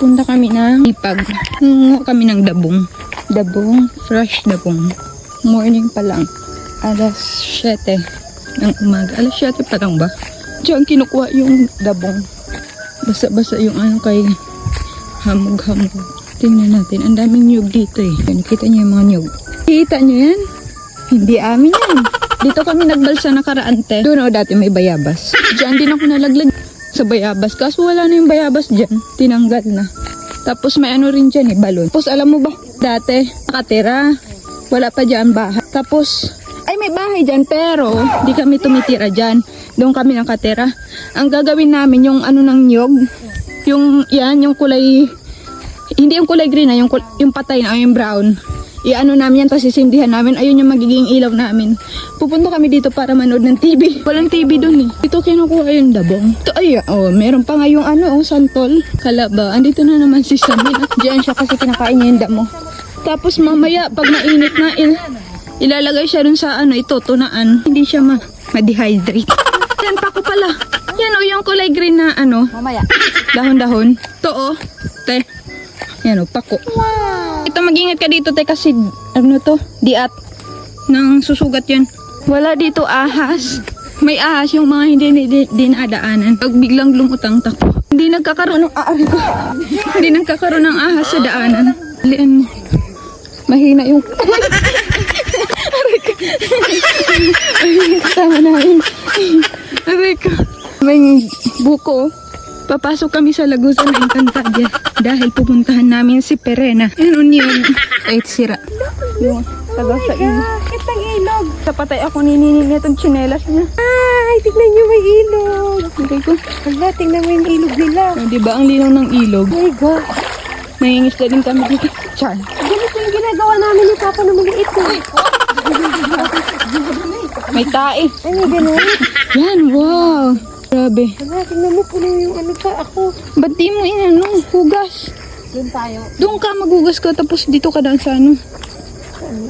Punta kami na ipag. Ngungo kami ng dabong. Dabong, fresh dabong. Morning pa lang. Alas 7 ng umaga. Alas 7 pa lang ba? Diyan kinukuha yung dabong. Basa-basa yung ano kay hamog-hamog. Tingnan natin. Ang daming nyug dito eh. Yan, kita niyo yung mga nyug. Kita niyo yan? Hindi amin yan. Dito kami nagbalsa nakaraan te. Doon ako dati may bayabas. Diyan din ako nalaglag sa bayabas. Kaso wala na yung bayabas dyan. Tinanggal na. Tapos may ano rin dyan eh, balon. Tapos alam mo ba, dati nakatira. Wala pa dyan bahay. Tapos, ay may bahay dyan pero di kami tumitira dyan. Doon kami nakatira. Ang gagawin namin yung ano ng nyog. Yung, yan, yung kulay, hindi yung kulay green na, yung, kul- yung patay na, yung brown. Iano namin yan, tapos sisindihan namin. Ayun yung magiging ilaw namin. Pupunta kami dito para manood ng TV. Walang TV dun eh. Dito kinukuha yung dabong. Ito ay, oh, meron pa nga yung ano, oh, santol. Kalaba. Andito na naman si Samina. Diyan siya kasi kinakain niya yung damo. Tapos mamaya, pag mainit na, il ilalagay siya dun sa ano, ito, tunaan. Hindi siya ma ma-dehydrate. Yan, pako pala. Yan, oh, yung kulay green na ano, Mamaya. dahon-dahon. To, oh. Te. Yan, oh, pako. Ito, mag-ingat ka dito, te, kasi, ano to, diat. Nang susugat yun. Wala dito ahas. May ahas yung mga hindi hindi dinadaanan. Pag biglang lumutang tako. Hindi nagkakaroon ng aari ko. hindi nagkakaroon ng ahas sa daanan. Lian mo. Mahina yung... Aray ko. Ay, kasama namin. Aray ko. May buko. Papasok kami sa Lagusan ng Encantadia dahil pupuntahan namin si Perena. Ano yun? Ay, sira. Yung taga sa ilog. Kitang ilog. Kapatay ako ni Nini nitong tsinelas niya. Ay, tignan nyo may ilog. Sabi ko, Hala, tignan mo yung ilog nila. oh, di ba ang linaw ng ilog? Oh my God. Nangingisda din kami dito. Char. Ganito yung ginagawa namin ni Papa na maliit eh. May tae. Ay, may ganun. Yan, wow. Grabe. Hala, tignan mo puno yung ano pa ako. Ba't di mo inano? Hugas. Doon tayo. Doon ka maghugas ka tapos dito ka daan sa ano.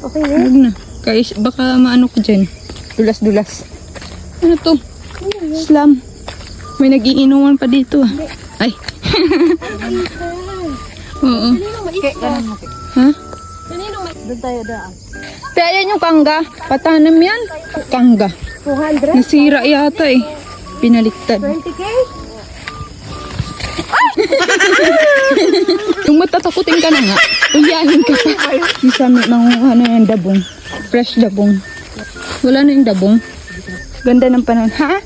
Okay na. Huwag na. Kaya baka maano ko dyan. Dulas-dulas. Ano to? Slam. May nagiinuman pa dito ah. Ay. Oo. Ha? Doon tayo daan. Kaya yan yung kangga. Patanam yan. Kangga. 200? Nasira yata eh. Pinaliktad. 20k? Yung matatakutin ka na nga, uyahin ka pa. Yung sa may manguha na yung dabong. Fresh dabong. Wala na yung dabong. Ganda ng panahon. Ha?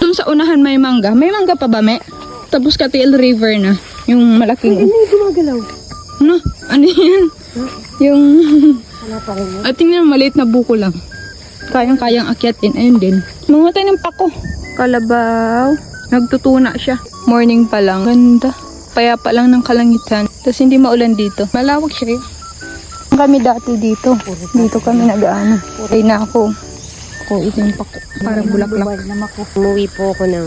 Doon sa unahan may mangga. May mangga pa ba, me? Tapos Katiel River na. Yung malaking... Ano yung gumagalaw? Ano? Ano yan? Yung... Wala pa rin. Maliit na buko lang. Kayang-kayang akyatin. Ayun din. Mga tayo ng pako. Kalabaw. Nagtutuna siya. Morning pa lang. Ganda. Payapa lang ng kalangitan. Tapos hindi maulan dito. Malawak siya eh. Kami dati dito. Dito kami nag-ano. Ay na ako. Ako ito yung pako. Parang bulaklak. Umuwi po ako ng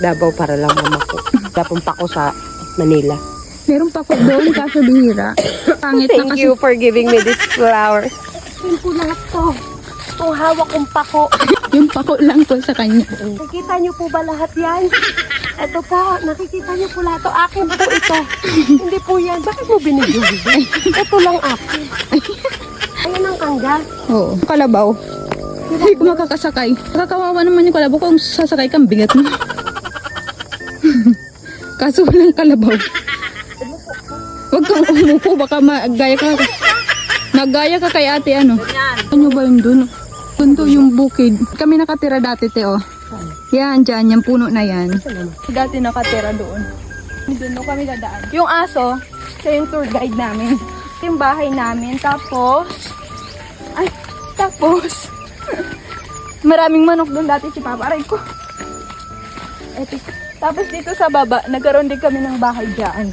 Davao para lang mamako. Tapon pa ako sa Manila. Meron pako doon kaso bihira. Pangit na kasi. for giving me this flower. Po lahat to. Itong hawak kong pako. Yung pako lang to sa kanya. Nakikita niyo po ba lahat yan? Ito po, nakikita niyo po lahat. Akin po ito. Hindi po yan. Bakit mo binigyan? Ito lang akin. Ayan ang kangga. Oo. Kalabaw. Hindi ko makakasakay. Nakakawawa naman yung kalabaw kung sasakay kang bigat mo. Kaso walang kalabaw. Huwag kang umupo, baka magaya ka. Magaya ka kay ate ano. Ano ba yun dun? To yung bukid. Kami nakatira dati, te, oh. Yan, dyan, yung puno na yan. Dati nakatira doon. Doon no kami dadaan. Yung aso, siya yung tour guide namin. Yung bahay namin. Tapos, ay, tapos, maraming manok doon dati si Papa. Aray ko. Eto. Tapos dito sa baba, nagkaroon din kami ng bahay dyan.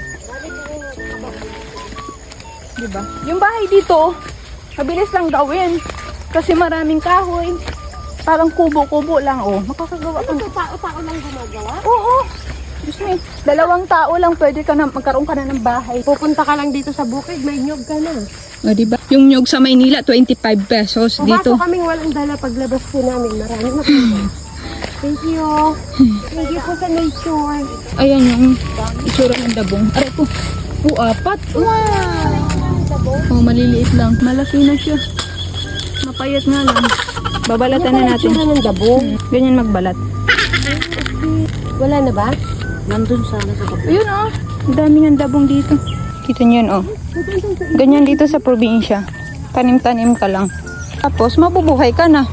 Diba? Yung bahay dito, mabilis lang gawin. Kasi maraming kahoy. Parang kubo-kubo lang, oh. Makakagawa ka. Ito tao-tao lang gumagawa? Oo. Diyos me, dalawang tao lang pwede ka na, magkaroon ka na ng bahay. Pupunta ka lang dito sa bukid, may nyog ka na. O, diba? Yung nyog sa Maynila, 25 pesos. Pumasok Dito, kaming walang dala paglabas po namin. Marami na po. Thank you. Thank you po sa nature. Ayan yung itsura ng dabong. Aray po. Po, apat. Oh, maliliit lang. Malaki na siya. Mapayat nga lang. Babalatan na natin. Itsura ng dabong. Hmm, Ganyan magbalat. Wala na ba? Nandun sana sa baba. Ayun oh. Ang dami ng dabong dito. Kita niyo yun oh. Ganyan dito sa probinsya. Tanim-tanim ka lang. Tapos mabubuhay ka na.